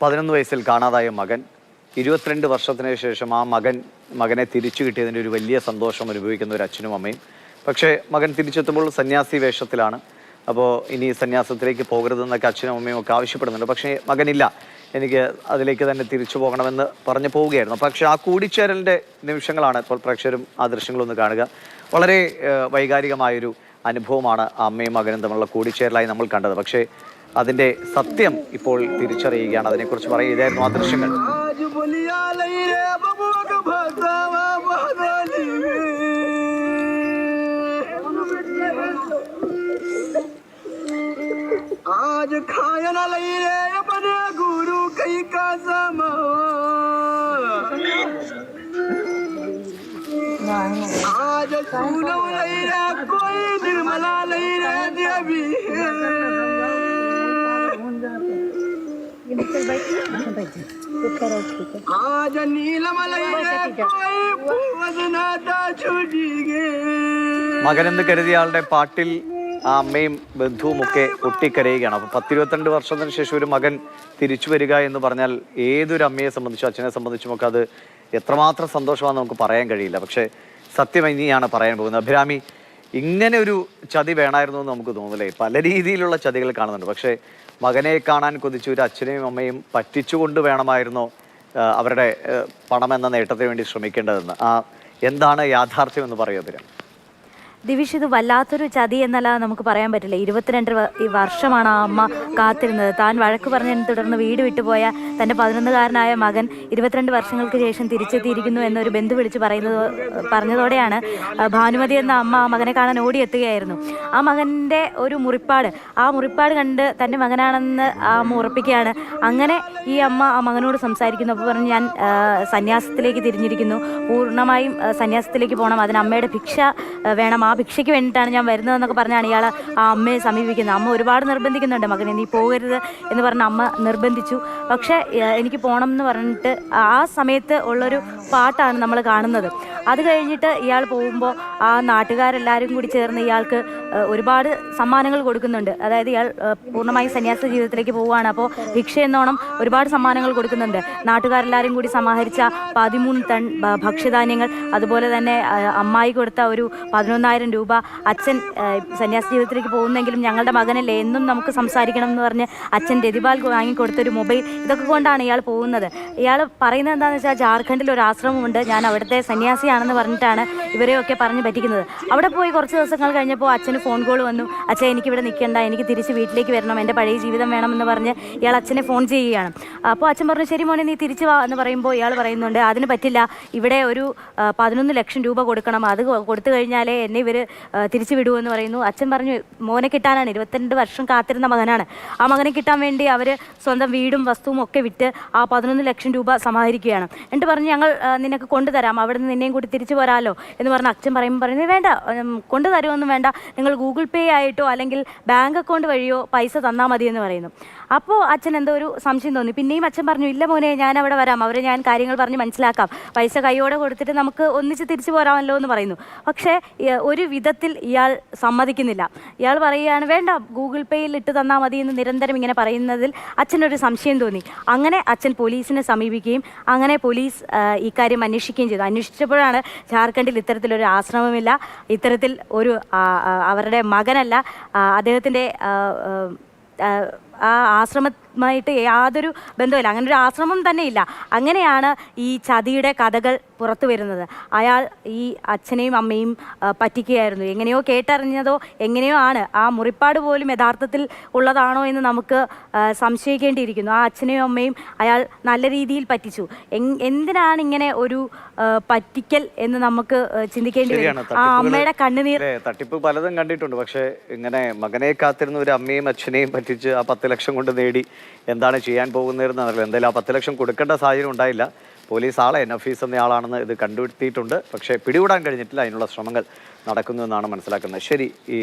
പതിനൊന്ന് വയസ്സിൽ കാണാതായ മകൻ ഇരുപത്തിരണ്ട് വർഷത്തിന് ശേഷം ആ മകൻ മകനെ തിരിച്ചു കിട്ടിയതിന്റെ ഒരു വലിയ സന്തോഷം അനുഭവിക്കുന്ന ഒരു അച്ഛനും അമ്മയും. പക്ഷേ മകൻ തിരിച്ചെത്തുമ്പോൾ സന്യാസി വേഷത്തിലാണ്. അപ്പോൾ ഇനി സന്യാസത്തിലേക്ക് പോകരുതെന്നൊക്കെ അച്ഛനും അമ്മയും ഒക്കെ ആവശ്യപ്പെടുന്നുണ്ട്. പക്ഷേ മകനില്ല. എനിക്ക് അതിലേക്ക് തന്നെ തിരിച്ചു പോകണമെന്ന് പറഞ്ഞു പോവുകയായിരുന്നു. പക്ഷേ ആ കൂടിച്ചേരലിന്റെ നിമിഷങ്ങളാണ് ഇപ്പോൾ പ്രേക്ഷകരും ആ ദൃശ്യങ്ങളൊന്ന് കാണുക. വളരെ വൈകാരികമായൊരു അനുഭവമാണ് ആ അമ്മയും മകനും തമ്മിലുള്ള കൂടിച്ചേരലായി നമ്മൾ കണ്ടത് പക്ഷേ അതിൻ്റെ സത്യം ഇപ്പോൾ തിരിച്ചറിയുകയാണ് അതിനെക്കുറിച്ച് പറയുക ഇതായിരുന്നു ആ ദൃശ്യങ്ങൾ आज बोलिया लई रे बबुआ का भसावा बहदाली में आज खाया ना लई रे गए മകനെന്ന് കരുതിയ ആളുടെ പാട്ടിൽ ആ അമ്മയും ബന്ധുവും ഒക്കെ ഒട്ടിക്കരയുകയാണ്. അപ്പോൾ പത്തിരുപത്തിരണ്ട് വർഷത്തിന് ശേഷം ഒരു മകൻ തിരിച്ചു വരിക എന്ന് പറഞ്ഞാൽ ഏതൊരു അമ്മയെ സംബന്ധിച്ചും അച്ഛനെ സംബന്ധിച്ചും ഒക്കെ അത് എത്രമാത്രം സന്തോഷമാണെന്ന് നമുക്ക് പറയാൻ കഴിയില്ല. പക്ഷേ സത്യം ഇനിയാണ് പറയാൻ പോകുന്നത്. അഭിരാമി ഇങ്ങനെ ഒരു ചതി വേണമായിരുന്നു എന്ന് നമുക്ക് തോന്നില്ലേ പല രീതിയിലുള്ള ചതികൾ കാണുന്നുണ്ട്. പക്ഷേ മകനെ കാണാൻ കൊതിച്ച ഒരു അച്ഛനെയും അമ്മയും പറ്റിച്ചുകൊണ്ട് വേണമായിരുന്നോ അവരുടെ പണം എന്ന നേട്ടത്തിന് വേണ്ടി ശ്രമിക്കേണ്ടതെന്ന്. ആ എന്താണ് യാഥാർത്ഥ്യം എന്ന് പറയുക അഭിരാമി. ദിവിഷ് ഇത് വല്ലാത്തൊരു ചതി എന്നല്ല നമുക്ക് പറയാൻ പറ്റില്ല. ഇരുപത്തിരണ്ട് വർഷമാണ് ആ അമ്മ കാത്തിരുന്നത്. താൻ വഴക്ക് പറഞ്ഞതിനെ തുടർന്ന് വീട് വിട്ടുപോയ തന്റെ പതിനൊന്നുകാരനായ മകൻ ഇരുപത്തിരണ്ട് വർഷങ്ങൾക്ക് ശേഷം തിരിച്ചെത്തിയിരിക്കുന്നു എന്നൊരു ബന്ധു വിളിച്ച് പറയുന്നത് പറഞ്ഞതോടെയാണ് ഭാനുമതി എന്ന അമ്മ ആ മകനെ കാണാൻ ഓടിയെത്തുകയായിരുന്നു. ആ മകന്റെ ഒരു മുറിപ്പാട് ആ മുറിപ്പാട് കണ്ട് തന്റെ മകനാണെന്ന് ആ അമ്മ ഉറപ്പിക്കുകയാണ്. അങ്ങനെ ഈ അമ്മ ആ മകനോട് സംസാരിക്കുന്നു. അപ്പോൾ പറഞ്ഞു ഞാൻ സന്യാസത്തിലേക്ക് തിരിഞ്ഞിരിക്കുന്നു. പൂർണമായും സന്യാസത്തിലേക്ക് പോകണം അതിന് അമ്മയുടെ ഭിക്ഷ വേണം. ആ ഭിക്ഷയ്ക്ക് വേണ്ടിയിട്ടാണ് ഞാൻ വരുന്നതെന്നൊക്കെ പറഞ്ഞാണ് ഇയാൾ ആ അമ്മയെ സമീപിക്കുന്നത് അമ്മ ഒരുപാട് നിർബന്ധിക്കുന്നുണ്ട്. മകനെ നീ പോകരുത് എന്ന് പറഞ്ഞ അമ്മ നിർബന്ധിച്ചു. പക്ഷേ എനിക്ക് പോകണം എന്ന് പറഞ്ഞിട്ട് ആ സമയത്ത് ഉള്ളൊരു പാട്ടാണ് നമ്മൾ കാണുന്നത്. അത് കഴിഞ്ഞിട്ട് ഇയാൾ പോകുമ്പോൾ ആ നാട്ടുകാരെല്ലാവരും കൂടി ചേർന്ന് ഇയാൾക്ക് ഒരുപാട് സമ്മാനങ്ങൾ കൊടുക്കുന്നുണ്ട്. അതായത് ഇയാൾ പൂർണമായും സന്യാസ ജീവിതത്തിലേക്ക് പോവുകയാണ്. അപ്പോൾ ഭിക്ഷ എന്നോണം ഒരുപാട് സമ്മാനങ്ങൾ കൊടുക്കുന്നുണ്ട്. നാട്ടുകാരെല്ലാവരും കൂടി സമാഹരിച്ച പതിമൂന്ന് ടൺ ഭക്ഷ്യധാന്യങ്ങൾ അതുപോലെ തന്നെ അമ്മായി കൊടുത്ത ഒരു പതിനൊന്നായിരം രൂപ അച്ഛൻ സന്യാസ ജീവിതത്തിലേക്ക് പോകുന്നെങ്കിലും ഞങ്ങളുടെ മകനല്ലേ എന്നും നമുക്ക് സംസാരിക്കണം എന്ന് പറഞ്ഞ് അച്ഛൻ രതിപാൽ വാങ്ങിക്കൊടുത്തൊരു മൊബൈൽ ഇതൊക്കെ കൊണ്ടാണ് ഇയാൾ പോകുന്നത്. ഇയാൾ പറയുന്നത് എന്താണെന്ന് വെച്ചാൽ ജാർഖണ്ഡിൽ ഒരു ആശ്രമമുണ്ട്. ഞാൻ അവിടുത്തെ സന്യാസിയാണെന്ന് പറഞ്ഞിട്ടാണ് ഇവരെയൊക്കെ പറഞ്ഞ് പറ്റിക്കുന്നത്. അവിടെ പോയി കുറച്ച് ദിവസങ്ങൾ കഴിഞ്ഞപ്പോൾ അച്ഛന് ഫോൺ കോൾ വന്നു. അച്ഛൻ എനിക്കിവിടെ നിൽക്കണ്ട എനിക്ക് തിരിച്ച് വീട്ടിലേക്ക് വരണം. എന്റെ പഴയ ജീവിതം വേണമെന്ന് പറഞ്ഞ് ഇയാൾ അച്ഛനെ ഫോൺ ചെയ്യുകയാണ്. അപ്പോൾ അച്ഛൻ പറഞ്ഞു ശരി മോനെ നീ തിരിച്ച് വാ എന്ന് പറയുമ്പോൾ ഇയാൾ പറയുന്നുണ്ട് അതിന് പറ്റില്ല. ഇവിടെ ഒരു പതിനൊന്ന് ലക്ഷം രൂപ കൊടുക്കണം. അത് കൊടുത്തു കഴിഞ്ഞാലേ എന്നെ ഇവർ തിരിച്ചു വിടുമെന്ന് പറയുന്നു. അച്ഛൻ പറഞ്ഞു മോനെ കിട്ടാനാണ്. ഇരുപത്തിരണ്ട് വർഷം കാത്തിരുന്ന മകനാണ്. ആ മകനെ കിട്ടാൻ വേണ്ടി അവർ സ്വന്തം വീടും വസ്തുവും ഒക്കെ വിറ്റ് ആ പതിനൊന്ന് ലക്ഷം രൂപ സമാഹരിക്കുകയാണ്. എന്നിട്ട് പറഞ്ഞു ഞങ്ങൾ നിനക്ക് കൊണ്ടുതരാം. അവിടെ നിന്ന് നിന്നെയും കൂടി തിരിച്ചു പോരാലോ എന്ന് പറഞ്ഞ് അച്ഛൻ പറയുമ്പോൾ പറയുന്നത് വേണ്ട. കൊണ്ടുതരുമൊന്നും വേണ്ട. നിങ്ങൾ ഗൂഗിൾ പേ ആയിട്ടോ അല്ലെങ്കിൽ ബാങ്ക് അക്കൗണ്ട് വഴിയോ പൈസ തന്നാൽ മതി എന്ന് പറയുന്നു. അപ്പോൾ അച്ഛൻ എന്തോ ഒരു സംശയം തോന്നി. പിന്നെയും അച്ഛൻ പറഞ്ഞു ഇല്ല മോനെ ഞാൻ അവിടെ വരാം. അവരെ ഞാൻ കാര്യങ്ങൾ പറഞ്ഞ് മനസ്സിലാക്കാം. പൈസ കൈയോടെ കൊടുത്തിട്ട് നമുക്ക് ഒന്നിച്ച് തിരിച്ചു പോരാമല്ലോ എന്ന് പറയുന്നു. പക്ഷേ ഒരു വിധത്തിൽ ഇയാൾ സമ്മതിക്കുന്നില്ല. ഇയാൾ പറയുകയാണ് വേണ്ട ഗൂഗിൾ പേയിൽ ഇട്ട് തന്നാൽ മതി എന്ന് നിരന്തരം ഇങ്ങനെ പറയുന്നതിൽ അച്ഛനൊരു സംശയം തോന്നി. അങ്ങനെ അച്ഛൻ പോലീസിനെ സമീപിക്കുകയും അങ്ങനെ പോലീസ് ഈ ഇക്കാര്യം അന്വേഷിക്കുകയും ചെയ്തു. അന്വേഷിച്ചപ്പോഴാണ് ജാർഖണ്ഡിൽ ഇത്തരത്തിലൊരു ആശ്രമമില്ല. ഇത്തരത്തിൽ ഒരു അവരുടെ മകനല്ല. അദ്ദേഹത്തിന്റെ ആ, ആ, ആ, ആ യാതൊരു ബന്ധമില്ല അങ്ങനെ ഒരു ആശ്രമം തന്നെ ഇല്ല അങ്ങനെയാണ് ഈ ചതിയുടെ കഥകൾ പുറത്തു വരുന്നത്. അയാൾ ഈ അച്ഛനെയും അമ്മയും പറ്റിക്കുകയായിരുന്നു. എങ്ങനെയോ കേട്ടറിഞ്ഞതോ എങ്ങനെയോ ആണ്. ആ മുറിപ്പാട് പോലും യഥാർത്ഥത്തിൽ ഉള്ളതാണോ എന്ന് നമുക്ക് സംശയിക്കേണ്ടിയിരിക്കുന്നു. ആ അച്ഛനെയും അമ്മയും അയാൾ നല്ല രീതിയിൽ പറ്റിച്ചു. എന്തിനാണ് ഇങ്ങനെ ഒരു പറ്റിക്കൽ എന്ന് നമുക്ക് ചിന്തിക്കേണ്ടി വരും? ആ അമ്മയുടെ കണ്ണുനീർ തട്ടിപ്പ് പലതും കണ്ടിട്ടുണ്ട്. പക്ഷേ ഇങ്ങനെ മകനെ കാത്തിരുന്ന ഒരു അമ്മയും അച്ഛനെയും പറ്റിച്ച് ആ പത്ത് ലക്ഷം കൊണ്ട് നേടി എന്താണ് ചെയ്യാൻ പോകുന്നതെന്ന് അറിയില്ല. എന്തായാലും ആ പത്ത് ലക്ഷം കൊടുക്കേണ്ട സാഹചര്യം ഉണ്ടായില്ല. പോലീസ് ആളെ നഫീസ് എന്ന ആളാണെന്ന് ഇത് കണ്ടുപിടുത്തിയിട്ടുണ്ട് പക്ഷേ പിടികൂടാൻ കഴിഞ്ഞിട്ടില്ല. അതിനുള്ള ശ്രമങ്ങൾ നടക്കുന്നു എന്നാണ് മനസ്സിലാക്കുന്നത്. ശരി ഈ